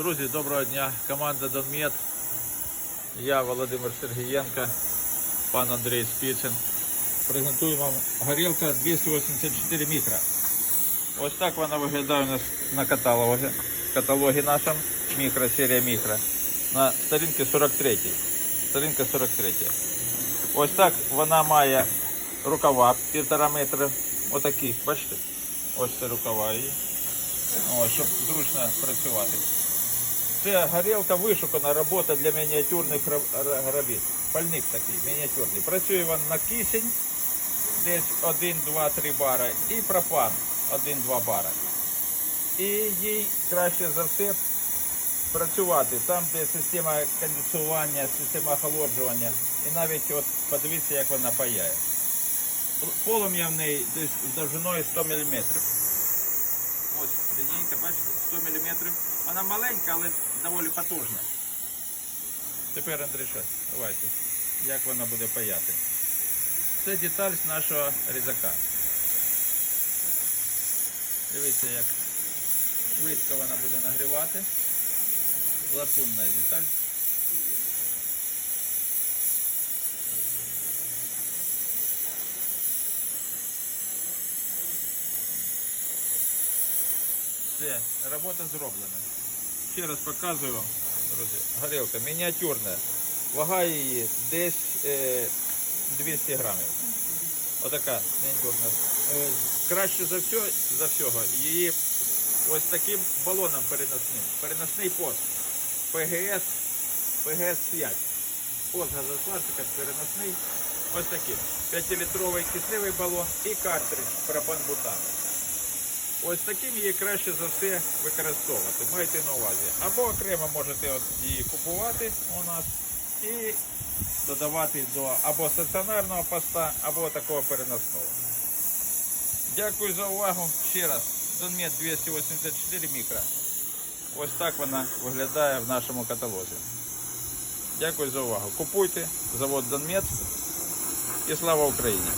Друзі, доброго дня. Команда Донмет. Я Володимир Сергієнко, пан Андрій Спіцин. Презентую вам горілка 284 мікро. Ось так вона виглядає у нас на каталогі. Каталогі нашому мікро, серія мікро. На сторінці 43. Сторінка 43. Ось так вона має рукава півтора метра. Отакі, бачите? Ось це рукава її. О, щоб зручно працювати. Це горілка вишукана робота для мініатюрних робіт. Пальник такий, мініатюрний. Працює він на кисень, десь 1, 2, 3 бара, і пропан 1-2 бара. І їй краще за все працювати там, де система кондиціювання, система охолоджування. І навіть от подивіться, як вона паяє. Полум'я в неї десь довжиною 100 мм. Лінійка, бачите, 100 мм. Вона маленька, але доволі потужна. Тепер, Андріша, давайте, як вона буде паяти. Це деталь з нашого різака. Дивіться, як швидко вона буде нагрівати. Латунна деталь. Все, робота зроблена. Ще раз показую друзі. Горілка мініатюрна. Вага її десь е, 200 грамів. Отака мініатюрна. Е, краще за все, за всього, її ось таким балоном переносним. Переносний пост. ПГС, ПГС 5. Пост газопластика переносний. Ось такий. 5-літровий кисневий балон і картридж пропан-бутан. Ось таким її краще за все використовувати. Майте на увазі. Або окремо можете от її купувати у нас і додавати до або стаціонарного поста, або такого переносного. Дякую за увагу. Ще раз. Донмет 284 мікро. Ось так вона виглядає в нашому каталозі. Дякую за увагу. Купуйте завод Донмет і слава Україні!